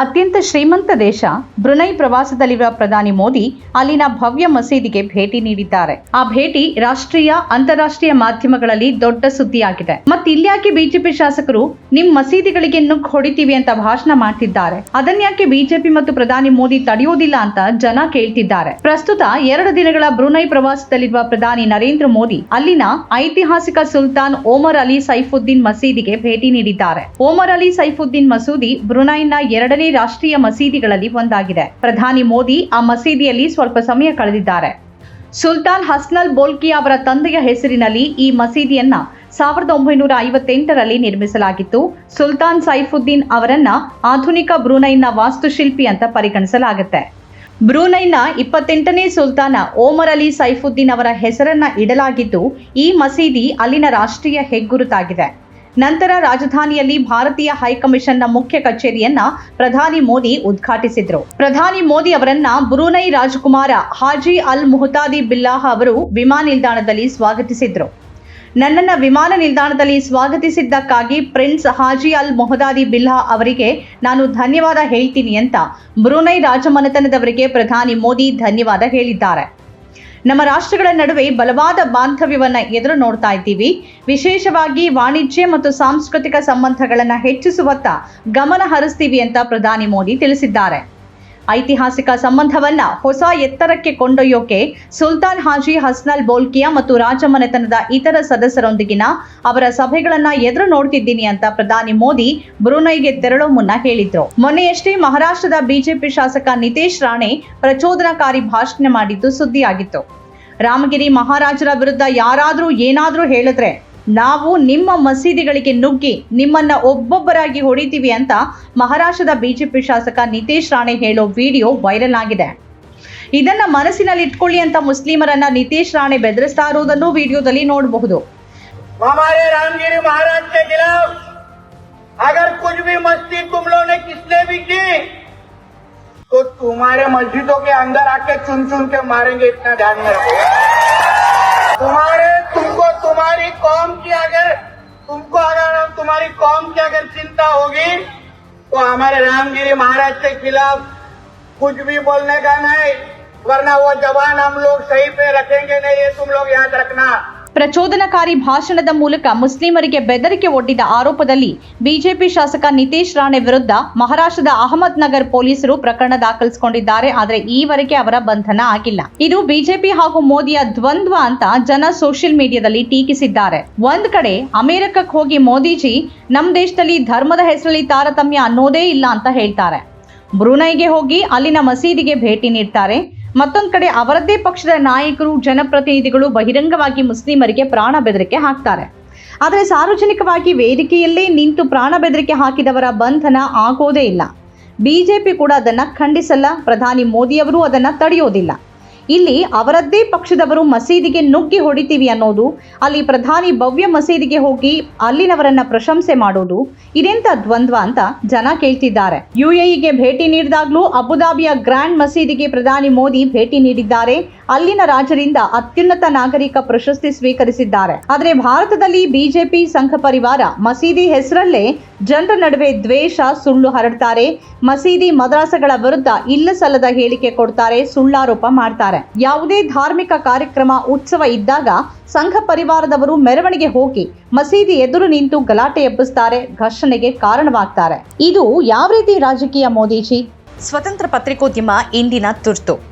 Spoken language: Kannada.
ಅತ್ಯಂತ ಶ್ರೀಮಂತ ದೇಶ, ಬ್ರುನೈ ಪ್ರವಾಸದಲ್ಲಿರುವ ಪ್ರಧಾನಿ ಮೋದಿ ಅಲ್ಲಿನ ಭವ್ಯ ಮಸೀದಿಗೆ ಭೇಟಿ ನೀಡಿದ್ದಾರೆ. ಆ ಭೇಟಿ ರಾಷ್ಟ್ರೀಯ, ಅಂತಾರಾಷ್ಟ್ರೀಯ ಮಾಧ್ಯಮಗಳಲ್ಲಿ ದೊಡ್ಡ ಸುದ್ದಿಯಾಗಿದೆ. ಮತ್ತೆ ಇಲ್ಯಾಕೆ ಬಿಜೆಪಿ ಶಾಸಕರು ನಿಮ್ ಮಸೀದಿಗಳಿಗೆ ನುಗ್ಗ್ ಹೊಡಿತೀವಿ ಅಂತ ಭಾಷಣ ಮಾಡ್ತಿದ್ದಾರೆ. ಅದನ್ಯಾಕೆ ಬಿಜೆಪಿ ಮತ್ತು ಪ್ರಧಾನಿ ಮೋದಿ ತಡೆಯೋದಿಲ್ಲ ಅಂತ ಜನ ಕೇಳ್ತಿದ್ದಾರೆ. ಪ್ರಸ್ತುತ ಎರಡು ದಿನಗಳ ಬ್ರುನೈ ಪ್ರವಾಸದಲ್ಲಿರುವ ಪ್ರಧಾನಿ ನರೇಂದ್ರ ಮೋದಿ ಅಲ್ಲಿನ ಐತಿಹಾಸಿಕ ಸುಲ್ತಾನ್ ಓಮರ್ ಅಲಿ ಸೈಫುದ್ದೀನ್ ಮಸೀದಿಗೆ ಭೇಟಿ ನೀಡಿದ್ದಾರೆ. ಓಮರ್ ಅಲಿ ಸೈಫುದ್ದೀನ್ ಮಸೂದಿ ಬ್ರುನೈನ ಎರಡನೇ ರಾಷ್ಟ್ರೀಯ ಮಸೀದಿಗಳಲ್ಲಿ ಒಂದಾಗಿದೆ. ಪ್ರಧಾನಿ ಮೋದಿ ಆ ಮಸೀದಿಯಲ್ಲಿ ಸ್ವಲ್ಪ ಸಮಯ ಕಳೆದಿದ್ದಾರೆ. ಸುಲ್ತಾನ್ ಹಸ್ನಲ್ ಬೋಲ್ಕಿ ಅವರ ತಂದೆಯ ಹೆಸರಿನಲ್ಲಿ ಈ ಮಸೀದಿಯನ್ನ ಸಾವಿರದ ಒಂಬೈನೂರ ಐವತ್ತೆಂಟರಲ್ಲಿ ನಿರ್ಮಿಸಲಾಗಿತ್ತು. ಸುಲ್ತಾನ್ ಸೈಫುದ್ದೀನ್ ಅವರನ್ನ ಆಧುನಿಕ ಬ್ರೂನೈನ ವಾಸ್ತುಶಿಲ್ಪಿ ಅಂತ ಪರಿಗಣಿಸಲಾಗುತ್ತೆ. ಬ್ರೂನೈನ ಇಪ್ಪತ್ತೆಂಟನೇ ಸುಲ್ತಾನ ಓಮರ್ ಅಲಿ ಸೈಫುದ್ದೀನ್ ಅವರ ಹೆಸರನ್ನ ಇಡಲಾಗಿದ್ದು ಈ ಮಸೀದಿ ಅಲ್ಲಿನ ರಾಷ್ಟ್ರೀಯ ಹೆಗ್ಗುರುತಾಗಿದೆ. ನಂತರ ರಾಜಧಾನಿಯಲ್ಲಿ ಭಾರತೀಯ ಹೈಕಮಿಷನ್ನ ಮುಖ್ಯ ಕಚೇರಿಯನ್ನ ಪ್ರಧಾನಿ ಮೋದಿ ಉದ್ಘಾಟಿಸಿದ್ರು. ಪ್ರಧಾನಿ ಮೋದಿ ಅವರನ್ನ ಬ್ರೂನೈ ರಾಜಕುಮಾರ ಹಾಜಿ ಅಲ್ ಮುಹತಾದಿ ಬಿಲ್ಲಾಹ ಅವರು ವಿಮಾನ ನಿಲ್ದಾಣದಲ್ಲಿ ಸ್ವಾಗತಿಸಿದ್ರು. ನನ್ನನ್ನು ವಿಮಾನ ನಿಲ್ದಾಣದಲ್ಲಿ ಸ್ವಾಗತಿಸಿದ್ದಕ್ಕಾಗಿ ಪ್ರಿನ್ಸ್ ಹಾಜಿ ಅಲ್ ಮೊಹದಾದಿ ಬಿಲ್ಲಾ ಅವರಿಗೆ ನಾನು ಧನ್ಯವಾದ ಹೇಳ್ತೀನಿ ಅಂತ ಬ್ರೂನೈ ರಾಜಮನೆತನದವರಿಗೆ ಪ್ರಧಾನಿ ಮೋದಿ ಧನ್ಯವಾದ ಹೇಳಿದ್ದಾರೆ. ನಮ್ಮ ರಾಷ್ಟ್ರಗಳ ನಡುವೆ ಬಲವಾದ ಬಾಂಧವ್ಯವನ್ನು ಎದುರು ನೋಡ್ತಾ ಇದ್ದೀವಿ. ವಿಶೇಷವಾಗಿ ವಾಣಿಜ್ಯ ಮತ್ತು ಸಾಂಸ್ಕೃತಿಕ ಸಂಬಂಧಗಳನ್ನು ಹೆಚ್ಚಿಸುವತ್ತ ಗಮನ ಹರಿಸ್ತೀವಿ ಅಂತ ಪ್ರಧಾನಿ ಮೋದಿ ತಿಳಿಸಿದ್ದಾರೆ. ಐತಿಹಾಸಿಕ ಸಂಬಂಧವನ್ನ ಹೊಸ ಎತ್ತರಕ್ಕೆ ಕೊಂಡೊಯ್ಯೋಕೆ ಸುಲ್ತಾನ್ ಹಾಜಿ, ಹಸ್ನಲ್ ಬೋಲ್ಕಿಯಾ ಮತ್ತು ರಾಜಮನೆತನದ ಇತರ ಸದಸ್ಯರೊಂದಿಗಿನ ಅವರ ಸಭೆಗಳನ್ನ ಎದುರು ನೋಡ್ತಿದ್ದೀನಿ ಅಂತ ಪ್ರಧಾನಿ ಮೋದಿ ಬ್ರುನೈಗೆ ತೆರಳೋ ಮುನ್ನ ಹೇಳಿದ್ರು. ಮೊನ್ನೆಯಷ್ಟೇ ಮಹಾರಾಷ್ಟ್ರದ ಬಿಜೆಪಿ ಶಾಸಕ ನಿತೇಶ್ ರಾಣೆ ಪ್ರಚೋದನಕಾರಿ ಭಾಷಣ ಮಾಡಿದ್ದು ಸುದ್ದಿಯಾಗಿತ್ತು. ರಾಮಗಿರಿ ಮಹಾರಾಜರ ವಿರುದ್ಧ ಯಾರಾದರೂ ಏನಾದರೂ ಹೇಳಿದ್ರೆ ನಾವು ನಿಮ್ಮ ಮಸೀದಿಗಳಿಗೆ ನುಗ್ಗಿ ನಿಮ್ಮನ್ನ ಒಬ್ಬೊಬ್ಬರಾಗಿ ಹೊಡಿತೀವಿ ಅಂತ ಮಹಾರಾಷ್ಟ್ರದ ಬಿಜೆಪಿ ಶಾಸಕ ನಿತೇಶ್ ರಾಣೆ ಹೇಳೋ ವಿಡಿಯೋ ವೈರಲ್ ಆಗಿದೆ ಇದನ್ನ ಮನಸ್ಸಿನಲ್ಲಿ ಇಟ್ಕೊಳ್ಳಿ ಅಂತ ಮುಸ್ಲಿಮರನ್ನ ನಿತೇಶ್ ರಾಣೆ ಬೆದರಿಸ್ತಾ ಇರೋದನ್ನು ವಿಡಿಯೋದಲ್ಲಿ ನೋಡಬಹುದು हमारे रामगिरी महाराज के खिलाफ अगर कुछ भी मस्ती तुम लोगों ने किसने भी की तो तुम्हारे मस्जिदों के अंदर आके चुन चुन के मारेंगे इतना ध्यान में रखो तुम्हारे तुमको तुम्हारी कौम की अगर तुमको अगर तुम्हारी कौम की अगर चिंता होगी तो हमारे रामगिरी महाराज के खिलाफ कुछ भी बोलने का नहीं, वरना वो जवान हम लोग सही पे रखेंगे नहीं, ये तुम लोग याद रखना। ಪ್ರಚೋದನಕಾರಿ ಭಾಷಣದ ಮೂಲಕ ಮುಸ್ಲಿಮರಿಗೆ ಬೆದರಿಕೆ ಒಡ್ಡಿದ ಆರೋಪದಲ್ಲಿ ಬಿಜೆಪಿ ಶಾಸಕ ನಿತೇಶ್ ರಾಣೆ ವಿರುದ್ಧ ಮಹಾರಾಷ್ಟ್ರದ ಅಹಮದ್ ನಗರ್ ಪೊಲೀಸರು ಪ್ರಕರಣ ದಾಖಲಿಸಿಕೊಂಡಿದ್ದಾರೆ, ಆದರೆ ಈವರೆಗೆ ಅವರ ಬಂಧನ ಆಗಿಲ್ಲ. ಇದು ಬಿಜೆಪಿ ಹಾಗೂ ಮೋದಿಯ ದ್ವಂದ್ವ ಅಂತ ಜನ ಸೋಷಿಯಲ್ ಮೀಡಿಯಾದಲ್ಲಿ ಟೀಕಿಸಿದ್ದಾರೆ. ಒಂದ್ ಕಡೆ ಅಮೆರಿಕಕ್ಕೆ ಹೋಗಿ ಮೋದಿಜಿ ನಮ್ಮ ದೇಶದಲ್ಲಿ ಧರ್ಮದ ಹೆಸರಲ್ಲಿ ತಾರತಮ್ಯ ಅನ್ನೋದೇ ಇಲ್ಲ ಅಂತ ಹೇಳ್ತಾರೆ. ಬ್ರುನೈಗೆ ಹೋಗಿ ಅಲ್ಲಿನ ಮಸೀದಿಗೆ ಭೇಟಿ ನೀಡ್ತಾರೆ. ಮತ್ತೊಂದ್ ಕಡೆ ಅವರದ್ದೇ ಪಕ್ಷದ ನಾಯಕರು, ಜನಪ್ರತಿನಿಧಿಗಳು ಬಹಿರಂಗವಾಗಿ ಮುಸ್ಲಿಮರಿಗೆ ಪ್ರಾಣ ಬೆದರಿಕೆ ಹಾಕ್ತಾರೆ. ಆದರೆ ಸಾರ್ವಜನಿಕವಾಗಿ ವೇದಿಕೆಯಲ್ಲೇ ನಿಂತು ಪ್ರಾಣ ಬೆದರಿಕೆ ಹಾಕಿದವರ ಬಂಧನ ಆಗೋದೇ ಇಲ್ಲ. ಬಿಜೆಪಿ ಕೂಡ ಅದನ್ನು ಖಂಡಿಸಲ್ಲ, ಪ್ರಧಾನಿ ಮೋದಿಯವರು ಅದನ್ನು ತಡೆಯೋದಿಲ್ಲ. ಇಲ್ಲಿ ಅವರದ್ದೇ ಪಕ್ಷದವರು ಮಸೀದಿಗೆ ನುಗ್ಗಿ ಹೊಡಿತೀವಿ ಅನ್ನೋದು, ಅಲ್ಲಿ ಪ್ರಧಾನಿ ಭವ್ಯ ಮಸೀದಿಗೆ ಹೋಗಿ ಅಲ್ಲಿನವರನ್ನ ಪ್ರಶಂಸೆ ಮಾಡೋದು, ಇದೆಂತ ದ್ವಂದ್ವ ಅಂತ ಜನ ಕೇಳ್ತಿದ್ದಾರೆ. ಯುಎಇಗೆ ಭೇಟಿ ನೀಡಿದಾಗಲೂ ಅಬುದಾಬಿಯ ಗ್ರ್ಯಾಂಡ್ ಮಸೀದಿಗೆ ಪ್ರಧಾನಿ ಮೋದಿ ಭೇಟಿ ನೀಡಿದ್ದಾರೆ. ಅಲ್ಲಿನ ರಾಜರಿಂದ ಅತ್ಯುನ್ನತ ನಾಗರಿಕ ಪ್ರಶಸ್ತಿ ಸ್ವೀಕರಿಸಿದ್ದಾರೆ. ಆದರೆ ಭಾರತದಲ್ಲಿ ಬಿಜೆಪಿ ಸಂಘ ಪರಿವಾರ ಮಸೀದಿ ಹೆಸರಲ್ಲೇ ಜನರ ನಡುವೆ ದ್ವೇಷ, ಸುಳ್ಳು ಹರಡ್ತಾರೆ. ಮಸೀದಿ ಮದ್ರಾಸಗಳ ವಿರುದ್ಧ ಇಲ್ಲ ಸಲ್ಲದ ಹೇಳಿಕೆ ಕೊಡ್ತಾರೆ, ಸುಳ್ಳಾರೋಪ ಮಾಡ್ತಾರೆ. ಯಾವುದೇ ಧಾರ್ಮಿಕ ಕಾರ್ಯಕ್ರಮ, ಉತ್ಸವ ಇದ್ದಾಗ ಸಂಘ ಪರಿವಾರದವರು ಮೆರವಣಿಗೆ ಹೋಗಿ ಮಸೀದಿ ಎದುರು ನಿಂತು ಗಲಾಟೆ ಎಬ್ಬಿಸ್ತಾರೆ, ಘರ್ಷಣೆಗೆ ಕಾರಣವಾಗ್ತಾರೆ. ಇದು ಯಾವ ರೀತಿ ರಾಜಕೀಯ ಮೋದಿಜಿ? ಸ್ವತಂತ್ರ ಪತ್ರಿಕೋದ್ಯಮ ಇಂದಿನ ತುರ್ತು.